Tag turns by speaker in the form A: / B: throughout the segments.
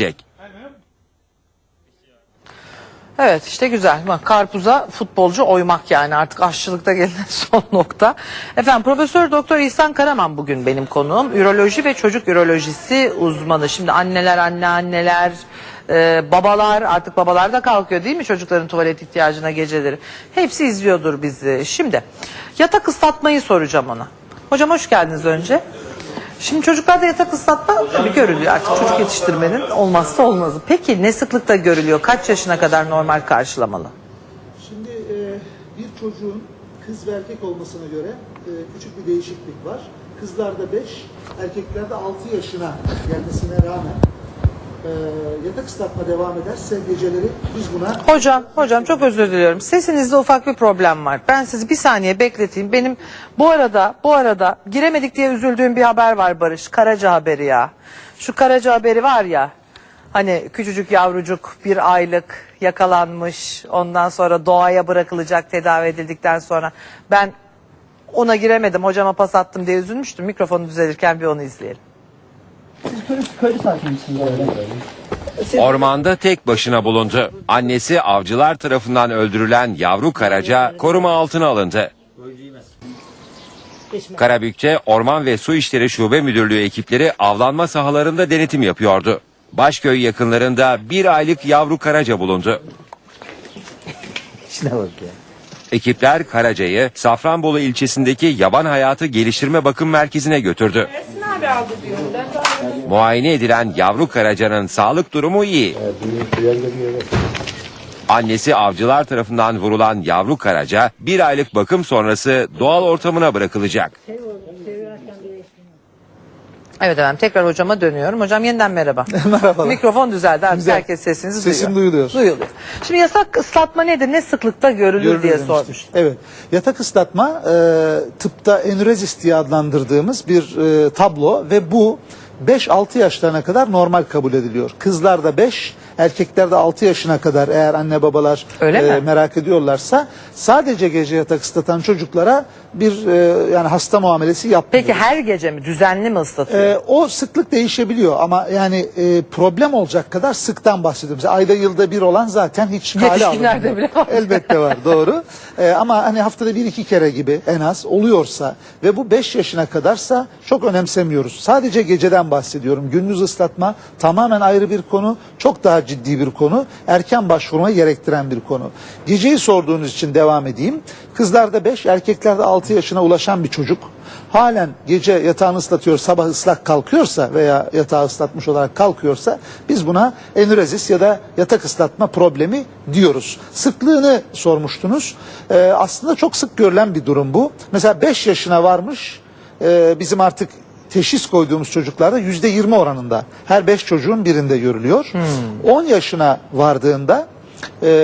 A: edecek.
B: Evet işte güzel. Bak karpuza futbolcu oymak yani artık aşçılıkta gelinen son nokta. Efendim Profesör Doktor İhsan Karaman bugün benim konuğum. Üroloji ve çocuk ürolojisi uzmanı. Şimdi anneler, anneanneler, e, babalar artık babalar da kalkıyor değil mi çocukların tuvalet ihtiyacına geceleri. Hepsi izliyordur bizi. Şimdi yatak ıslatmayı soracağım ona. Hocam hoş geldiniz önce. Şimdi çocuklarda yatak ıslatma tabii görülüyor artık çocuk yetiştirmenin olmazsa olmazı. Peki ne sıklıkta görülüyor? Kaç yaşına kadar normal karşılamalı?
C: Şimdi e, bir çocuğun kız ve erkek olmasına göre e, küçük bir değişiklik var. Kızlarda 5, erkeklerde 6 yaşına gelmesine rağmen e, yatak ıslatma devam ederse geceleri biz buna
B: Hocam, hocam çok özür diliyorum. Sesinizde ufak bir problem var. Ben sizi bir saniye bekleteyim. Benim bu arada, bu arada giremedik diye üzüldüğüm bir haber var Barış. Karaca haberi ya. Şu Karaca haberi var ya. Hani küçücük yavrucuk bir aylık yakalanmış. Ondan sonra doğaya bırakılacak tedavi edildikten sonra. Ben ona giremedim. Hocama pas attım diye üzülmüştüm. Mikrofonu düzelirken bir onu izleyelim.
A: Ormanda tek başına bulundu. Annesi avcılar tarafından öldürülen yavru karaca koruma altına alındı. Karabük'te Orman ve Su İşleri Şube Müdürlüğü ekipleri avlanma sahalarında denetim yapıyordu. Başköy yakınlarında bir aylık yavru karaca bulundu. Ekipler Karaca'yı Safranbolu ilçesindeki Yaban Hayatı Geliştirme Bakım Merkezi'ne götürdü. Muayene edilen yavru karacanın sağlık durumu iyi. Annesi avcılar tarafından vurulan yavru karaca bir aylık bakım sonrası doğal ortamına bırakılacak.
B: Evet efendim tekrar hocama dönüyorum. Hocam yeniden merhaba.
C: Merhabalar.
B: Mikrofon düzeldi artık
C: Güzel.
B: herkes sesinizi
C: Sesim
B: duyuyor.
C: duyuluyor.
B: Duyuluyor. Şimdi yasak ıslatma nedir? Ne sıklıkta görülür,
C: görülür
B: diye
C: demiştim.
B: sormuş.
C: Evet. Yatak ıslatma e, tıpta enürezis diye adlandırdığımız bir e, tablo ve bu 5-6 yaşlarına kadar normal kabul ediliyor. Kızlarda 5, erkeklerde 6 yaşına kadar eğer anne babalar
B: Öyle mi?
C: merak ediyorlarsa sadece gece yatak ıslatan çocuklara bir e, yani hasta muamelesi yapmıyoruz.
B: Peki her gece mi? Düzenli mi ıslatıyor?
C: Ee, o sıklık değişebiliyor ama yani e, problem olacak kadar sıktan bahsediyorum. Mesela ayda yılda bir olan zaten hiç
B: Yetişkinlerde
C: alınmıyor.
B: bile var.
C: Elbette var doğru. Ee, ama hani haftada bir iki kere gibi en az oluyorsa ve bu 5 yaşına kadarsa çok önemsemiyoruz. Sadece geceden bahsediyorum. Gündüz ıslatma tamamen ayrı bir konu. Çok daha ciddi bir konu. Erken başvurmayı gerektiren bir konu. Geceyi sorduğunuz için devam edeyim. Kızlarda 5, erkeklerde 6 yaşına ulaşan bir çocuk halen gece yatağını ıslatıyor, sabah ıslak kalkıyorsa veya yatağı ıslatmış olarak kalkıyorsa biz buna enürezis ya da yatak ıslatma problemi diyoruz. Sıklığını sormuştunuz. Ee, aslında çok sık görülen bir durum bu. Mesela 5 yaşına varmış e, bizim artık teşhis koyduğumuz çocuklarda yüzde yirmi oranında her beş çocuğun birinde görülüyor. 10 yaşına vardığında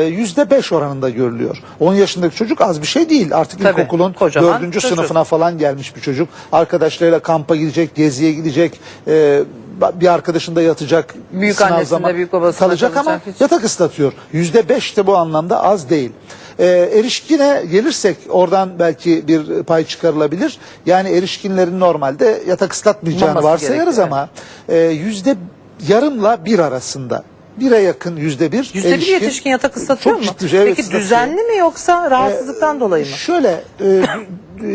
C: yüzde beş oranında görülüyor. 10 yaşındaki çocuk az bir şey değil. Artık
B: Tabii,
C: ilkokulun
B: kocaman
C: dördüncü
B: çocuk.
C: sınıfına falan gelmiş bir çocuk. Arkadaşlarıyla kampa gidecek, geziye gidecek, e, bir arkadaşında yatacak.
B: Büyük
C: sınav
B: annesinde, büyük babasında
C: kalacak ama
B: kalacak hiç.
C: yatak ıslatıyor. Yüzde beş de bu anlamda az değil. Ee, erişkine gelirsek oradan belki bir pay çıkarılabilir. Yani erişkinlerin normalde yatak ıslatmayacağını
B: Olmaması
C: varsayarız
B: gerekiyor,
C: ama e, yüzde yarımla bir arasında. Bire yakın yüzde bir.
B: Yüzde bir yetişkin yatak ıslatıyor mu?
C: ciddi, evet,
B: Peki
C: ıslatıyor.
B: düzenli mi yoksa rahatsızlıktan dolayı mı?
C: Şöyle e,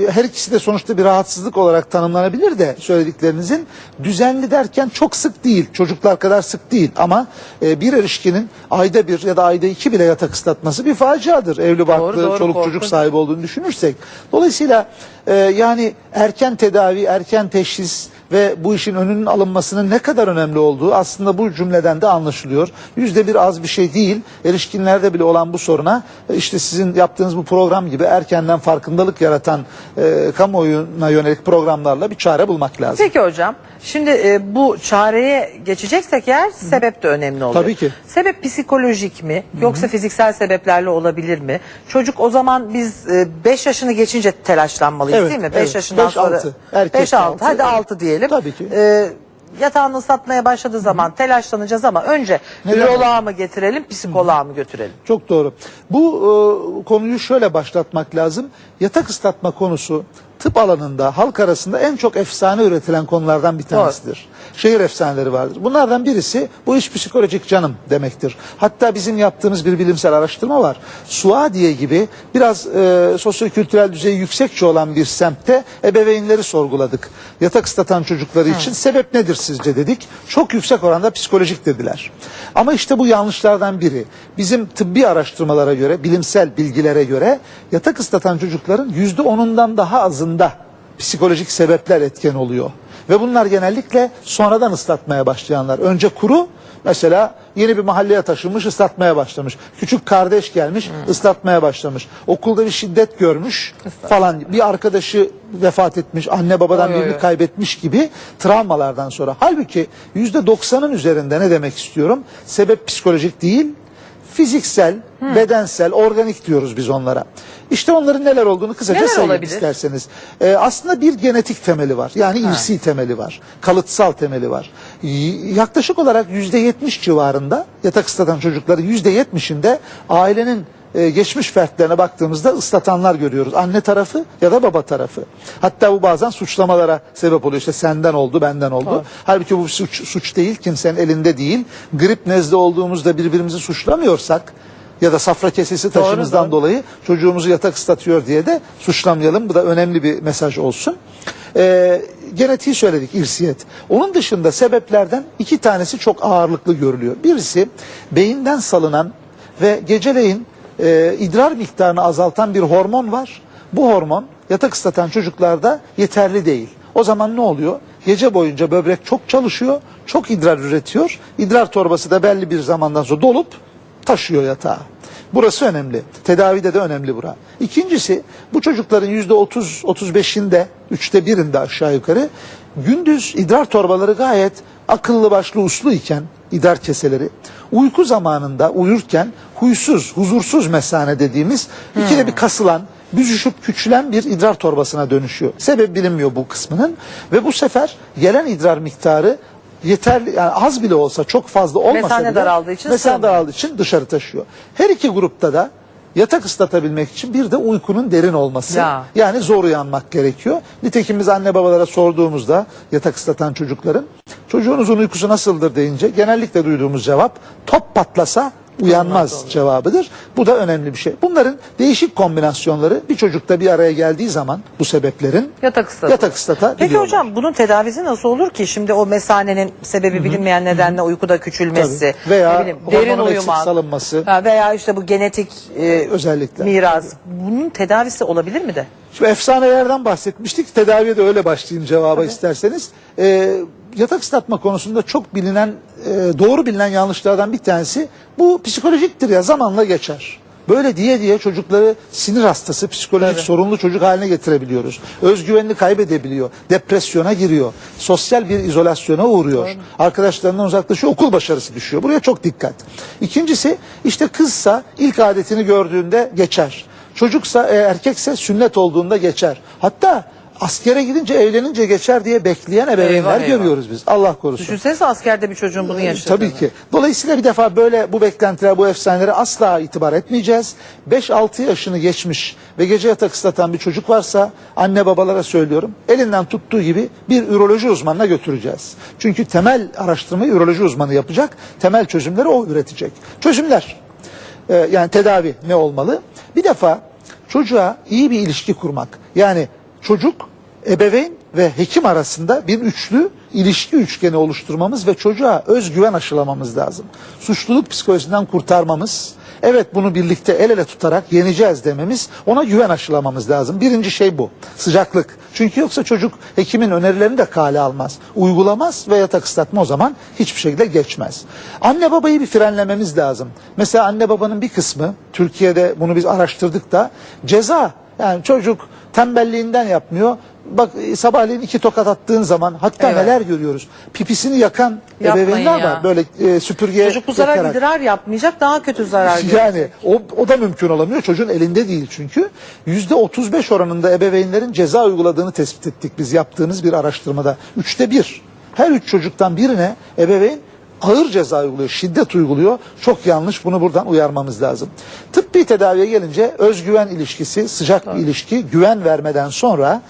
C: her ikisi de sonuçta bir rahatsızlık olarak tanımlanabilir de söylediklerinizin düzenli derken çok sık değil. Çocuklar kadar sık değil ama e, bir erişkinin ayda bir ya da ayda iki bile yatak ıslatması bir faciadır. Evli barklı
B: doğru,
C: çoluk
B: korkunç.
C: çocuk sahibi olduğunu düşünürsek. Dolayısıyla e, yani erken tedavi, erken teşhis ve bu işin önünün alınmasının ne kadar önemli olduğu aslında bu cümleden de anlaşılıyor. Yüzde bir az bir şey değil. Erişkinlerde bile olan bu soruna e, işte sizin yaptığınız bu program gibi erkenden farkındalık yaratan e, kamuoyuna yönelik programlarla bir çare bulmak lazım.
B: Peki hocam. Şimdi e, bu çareye geçeceksek eğer sebep de önemli oluyor.
C: Tabii ki.
B: Sebep psikolojik mi yoksa fiziksel sebeplerle olabilir mi? Çocuk o zaman biz 5 yaşını geçince telaşlanmalıyız
C: Evet,
B: değil mi? 5
C: evet.
B: yaşından
C: Beş,
B: sonra
C: altı. Erkek
B: 5 6
C: altı,
B: hadi
C: evet.
B: 6 diyelim.
C: Tabii ki.
B: E, yatağını ıslatmaya başladığı zaman telaşlanacağız ama önce üroloğa mı getirelim, psikoloğa mı götürelim?
C: Çok doğru. Bu e, konuyu şöyle başlatmak lazım. Yatak ıslatma konusu tıp alanında halk arasında en çok efsane üretilen konulardan bir tanesidir. Şehir efsaneleri vardır. Bunlardan birisi bu iş psikolojik canım demektir. Hatta bizim yaptığımız bir bilimsel araştırma var. Suadiye gibi biraz e, sosyokültürel düzeyi yüksekçe olan bir semtte ebeveynleri sorguladık. Yatak ıslatan çocukları için sebep nedir sizce dedik. Çok yüksek oranda psikolojik dediler. Ama işte bu yanlışlardan biri. Bizim tıbbi araştırmalara göre, bilimsel bilgilere göre yatak ıslatan çocukların yüzde onundan daha azında psikolojik sebepler etken oluyor. Ve bunlar genellikle sonradan ıslatmaya başlayanlar. Önce kuru mesela yeni bir mahalleye taşınmış ıslatmaya başlamış. Küçük kardeş gelmiş ıslatmaya başlamış. Okulda bir şiddet görmüş falan. Bir arkadaşı vefat etmiş, anne babadan
B: oy,
C: birini
B: oy.
C: kaybetmiş gibi travmalardan sonra. Halbuki %90'ın üzerinde ne demek istiyorum? Sebep psikolojik değil, fiziksel, bedensel, organik diyoruz biz onlara. İşte onların neler olduğunu kısaca
B: Neler
C: sayayım
B: olabilir?
C: isterseniz. Ee, aslında bir genetik temeli var. Yani irsi temeli var. Kalıtsal temeli var. Yaklaşık olarak %70 civarında yatak ıslatan çocukların %70'inde ailenin e, geçmiş fertlerine baktığımızda ıslatanlar görüyoruz. Anne tarafı ya da baba tarafı. Hatta bu bazen suçlamalara sebep oluyor. İşte senden oldu, benden oldu. Halbuki bu suç, suç değil, kimsenin elinde değil. Grip nezle olduğumuzda birbirimizi suçlamıyorsak ya da safra kesesi taşımızdan
B: doğru.
C: dolayı çocuğumuzu yatak ıslatıyor diye de suçlamayalım. Bu da önemli bir mesaj olsun. Ee, genetiği söyledik, irsiyet. Onun dışında sebeplerden iki tanesi çok ağırlıklı görülüyor. Birisi beyinden salınan ve geceleyin e, idrar miktarını azaltan bir hormon var. Bu hormon yatak ıslatan çocuklarda yeterli değil. O zaman ne oluyor? Gece boyunca böbrek çok çalışıyor, çok idrar üretiyor. İdrar torbası da belli bir zamandan sonra dolup taşıyor yatağa. Burası önemli. Tedavide de önemli bura. İkincisi bu çocukların yüzde 30-35'inde, üçte birinde aşağı yukarı gündüz idrar torbaları gayet akıllı başlı uslu iken idrar keseleri uyku zamanında uyurken huysuz, huzursuz mesane dediğimiz ikide bir kasılan büzüşüp küçülen bir idrar torbasına dönüşüyor. Sebep bilinmiyor bu kısmının ve bu sefer gelen idrar miktarı yeterli yani az bile olsa çok fazla olmasa
B: Mesane
C: bile
B: daraldığı için
C: mesane daraldığı için dışarı taşıyor. Her iki grupta da yatak ıslatabilmek için bir de uykunun derin olması.
B: Ya.
C: Yani zor uyanmak gerekiyor. Nitekim biz anne babalara sorduğumuzda yatak ıslatan çocukların çocuğunuzun uykusu nasıldır deyince genellikle duyduğumuz cevap top patlasa uyanmaz cevabıdır. Bu da önemli bir şey. Bunların değişik kombinasyonları bir çocukta bir araya geldiği zaman bu sebeplerin
B: Yatak ıslatan.
C: yatak ıslatabiliyorlar.
B: Peki hocam bunun tedavisi nasıl olur ki? Şimdi o mesanenin sebebi bilinmeyen nedenle uykuda küçülmesi,
C: Tabii. Veya
B: ne bileyim, derin
C: hormonun eksik salınması.
B: ha, veya işte bu genetik e,
C: Özellikle.
B: miras. Bunun tedavisi olabilir mi de?
C: Şimdi efsanelerden bahsetmiştik. Tedaviye de öyle başlayayım cevaba isterseniz. Ee, yatak ıslatma konusunda çok bilinen, e, doğru bilinen yanlışlardan bir tanesi bu psikolojiktir ya zamanla geçer. Böyle diye diye çocukları sinir hastası, psikolojik sorunlu çocuk haline getirebiliyoruz. Özgüvenini kaybedebiliyor, depresyona giriyor, sosyal bir izolasyona uğruyor. Arkadaşlarından uzaklaşıyor, okul başarısı düşüyor. Buraya çok dikkat. İkincisi işte kızsa ilk adetini gördüğünde geçer. Çocuksa e, erkekse sünnet olduğunda geçer. Hatta askere gidince evlenince geçer diye bekleyen ebeveynler
B: Eyvah, eyvah.
C: görüyoruz biz. Allah korusun.
B: Düşünsenize askerde bir çocuğun bunu yaşadığını.
C: Tabii ki. Dolayısıyla bir defa böyle bu beklentiler, bu efsanelere asla itibar etmeyeceğiz. 5-6 yaşını geçmiş ve gece yatak ıslatan bir çocuk varsa anne babalara söylüyorum. Elinden tuttuğu gibi bir üroloji uzmanına götüreceğiz. Çünkü temel araştırmayı üroloji uzmanı yapacak. Temel çözümleri o üretecek. Çözümler. Ee, yani tedavi ne olmalı? Bir defa çocuğa iyi bir ilişki kurmak. Yani çocuk, ebeveyn ve hekim arasında bir üçlü ilişki üçgeni oluşturmamız ve çocuğa özgüven aşılamamız lazım. Suçluluk psikolojisinden kurtarmamız, evet bunu birlikte el ele tutarak yeneceğiz dememiz, ona güven aşılamamız lazım. Birinci şey bu, sıcaklık. Çünkü yoksa çocuk hekimin önerilerini de kale almaz, uygulamaz ve yatak ıslatma o zaman hiçbir şekilde geçmez. Anne babayı bir frenlememiz lazım. Mesela anne babanın bir kısmı, Türkiye'de bunu biz araştırdık da, ceza. Yani çocuk tembelliğinden yapmıyor. Bak e, sabahleyin iki tokat attığın zaman hatta
B: Evet.
C: neler görüyoruz. Pipisini yakan
B: Yapmayın
C: ebeveynler
B: ya.
C: var. Böyle e, süpürgeye
B: Çocuk bu zarar
C: yakarak.
B: idrar yapmayacak daha kötü zarar görecek.
C: Yani o, o da mümkün olamıyor. Çocuğun elinde değil çünkü. Yüzde 35 oranında ebeveynlerin ceza uyguladığını tespit ettik biz yaptığımız bir araştırmada. Üçte bir. Her üç çocuktan birine ebeveyn ağır ceza uyguluyor, şiddet uyguluyor. Çok yanlış. Bunu buradan uyarmamız lazım. Tıbbi tedaviye gelince özgüven ilişkisi, sıcak bir ilişki, güven vermeden sonra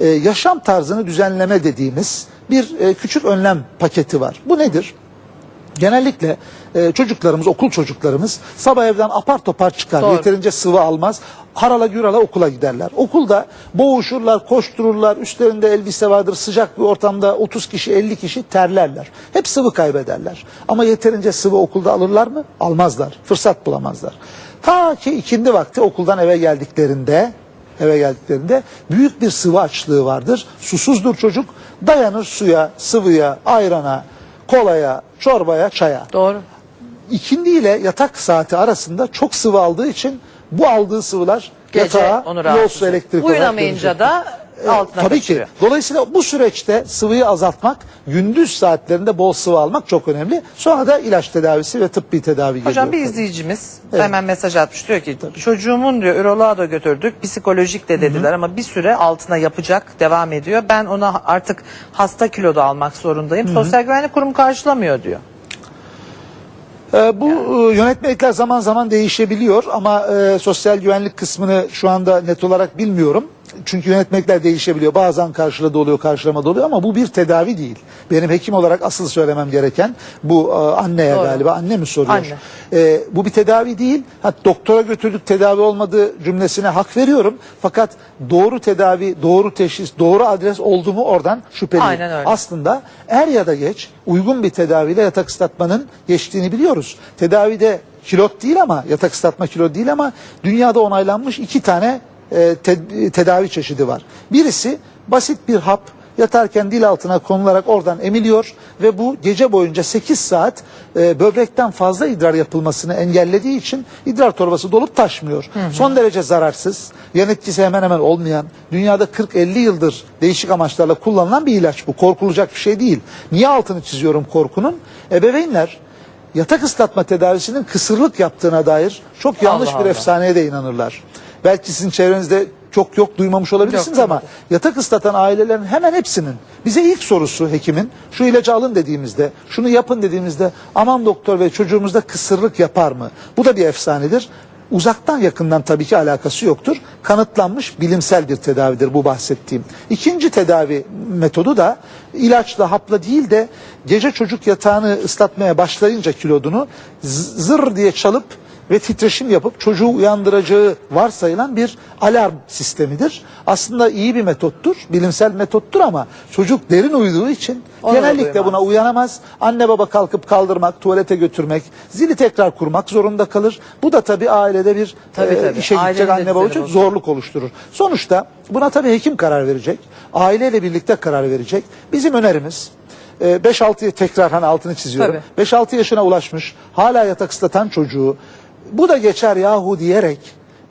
C: e, yaşam tarzını düzenleme dediğimiz bir e, küçük önlem paketi var. Bu nedir? Genellikle e, çocuklarımız, okul çocuklarımız sabah evden apar topar çıkar.
B: Doğru.
C: Yeterince sıvı almaz. Harala gürala okula giderler. Okulda boğuşurlar, koştururlar. Üstlerinde elbise vardır. Sıcak bir ortamda 30 kişi, 50 kişi terlerler. Hep sıvı kaybederler. Ama yeterince sıvı okulda alırlar mı? Almazlar. Fırsat bulamazlar. Ta ki ikindi vakti okuldan eve geldiklerinde eve geldiklerinde büyük bir sıvı açlığı vardır. Susuzdur çocuk. Dayanır suya, sıvıya, ayrana, kolaya, çorbaya, çaya.
B: Doğru.
C: İkindi ile yatak saati arasında çok sıvı aldığı için bu aldığı sıvılar
B: Gece
C: yatağa
B: onu
C: yol
B: rahatsız
C: elektrik olarak
B: Uyunamayınca
C: dönecektir.
B: da Altına
C: Tabii
B: kaçırıyor.
C: ki. Dolayısıyla bu süreçte sıvıyı azaltmak, gündüz saatlerinde bol sıvı almak çok önemli. Sonra da ilaç tedavisi ve tıbbi tedavi
B: Hocam bir
C: geliyor. tabii.
B: izleyicimiz
C: Evet.
B: hemen mesaj atmış diyor ki çocuğumun diyor üroloğa da götürdük psikolojik de dediler ama bir süre altına yapacak devam ediyor. Ben ona artık hasta kiloda almak zorundayım. Sosyal Güvenlik Kurumu karşılamıyor diyor.
C: Ee, bu e, yönetmelikler zaman zaman değişebiliyor ama e, sosyal güvenlik kısmını şu anda net olarak bilmiyorum. Çünkü yönetmelikler değişebiliyor. Bazen karşıladı oluyor, karşılamada oluyor ama bu bir tedavi değil. Benim hekim olarak asıl söylemem gereken bu e, anneye
B: Doğru.
C: galiba. Anne mi soruyor?
B: Anne.
C: E, bu bir tedavi değil. Ha, doktora götürdük tedavi olmadığı cümlesine hak veriyorum. Fakat doğru tedavi, doğru teşhis, doğru adres oldu mu oradan şüpheliyim.
B: Aynen öyle.
C: Aslında er ya da geç uygun bir tedaviyle yatak ıslatmanın geçtiğini biliyoruz. Tedavide kilot değil ama yatak ıslatma kilot değil ama dünyada onaylanmış iki tane e, te- tedavi çeşidi var. Birisi basit bir hap yatarken dil altına konularak oradan emiliyor ve bu gece boyunca 8 saat e, böbrekten fazla idrar yapılmasını engellediği için idrar torbası dolup taşmıyor. Son derece zararsız, yan etkisi hemen hemen olmayan, dünyada 40-50 yıldır değişik amaçlarla kullanılan bir ilaç bu. Korkulacak bir şey değil. Niye altını çiziyorum korkunun? Ebeveynler yatak ıslatma tedavisinin kısırlık yaptığına dair çok yanlış
B: Allah
C: bir
B: Allah.
C: efsaneye de inanırlar. Belki sizin çevrenizde çok yok duymamış olabilirsiniz
B: Yok,
C: ama yatak ıslatan ailelerin hemen hepsinin bize ilk sorusu hekimin şu ilacı alın dediğimizde, şunu yapın dediğimizde aman doktor ve çocuğumuzda kısırlık yapar mı? Bu da bir efsanedir. Uzaktan yakından tabii ki alakası yoktur. Kanıtlanmış bilimsel bir tedavidir bu bahsettiğim. İkinci tedavi metodu da ilaçla hapla değil de gece çocuk yatağını ıslatmaya başlayınca kilodunu zır diye çalıp ve titreşim yapıp çocuğu uyandıracağı varsayılan bir alarm sistemidir. Aslında iyi bir metottur, bilimsel metottur ama çocuk derin uyuduğu için
B: Onu
C: genellikle buna uyanamaz. Anne baba kalkıp kaldırmak, tuvalete götürmek, zili tekrar kurmak zorunda kalır. Bu da tabii ailede bir
B: Tabii,
C: e,
B: tabii.
C: işe gidecek
B: Ailenin de
C: anne baba için zorluk oluşturur. Sonuçta buna tabii hekim karar verecek. Aileyle birlikte karar verecek. Bizim önerimiz e, 5-6 tekrar hani altını çiziyorum.
B: Tabii.
C: 5-6 yaşına ulaşmış hala yatak ıslatan çocuğu bu da geçer yahu diyerek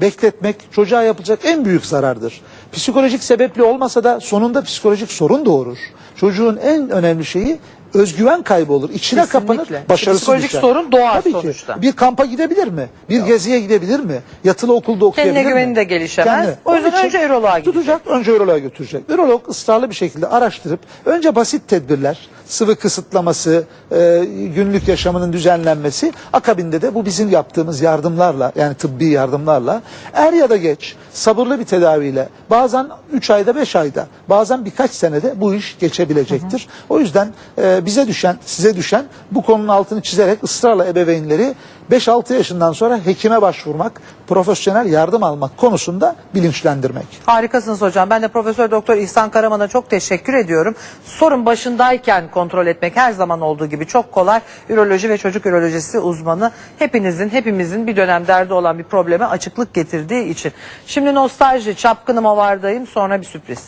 C: bekletmek çocuğa yapılacak en büyük zarardır. Psikolojik sebepli olmasa da sonunda psikolojik sorun doğurur. Çocuğun en önemli şeyi özgüven kaybı olur. İçine
B: Kesinlikle.
C: kapanır, başarısı
B: Psikolojik
C: düşer.
B: sorun doğar
C: Tabii ki.
B: sonuçta.
C: Bir kampa gidebilir mi? Bir geziye gidebilir mi? Yatılı okulda okuyabilir
B: Kendine
C: mi?
B: güveni de gelişemez. O yüzden önce üroloğa gidecek.
C: Tutacak, önce üroloğa götürecek. Ürolog ısrarlı bir şekilde araştırıp önce basit tedbirler, sıvı kısıtlaması, e, günlük yaşamının düzenlenmesi, akabinde de bu bizim yaptığımız yardımlarla yani tıbbi yardımlarla er ya da geç sabırlı bir tedaviyle bazen 3 ayda 5 ayda bazen birkaç senede bu iş geçebilecektir. O yüzden e, bize düşen size düşen bu konunun altını çizerek ısrarla ebeveynleri 5-6 yaşından sonra hekime başvurmak, profesyonel yardım almak konusunda bilinçlendirmek.
B: Harikasınız hocam. Ben de Profesör Doktor İhsan Karaman'a çok teşekkür ediyorum. Sorun başındayken kontrol etmek her zaman olduğu gibi çok kolay. Üroloji ve çocuk ürolojisi uzmanı hepinizin, hepimizin bir dönem derdi olan bir probleme açıklık getirdiği için. Şimdi nostalji, çapkınım ovardayım sonra bir sürpriz.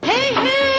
D: Hey hey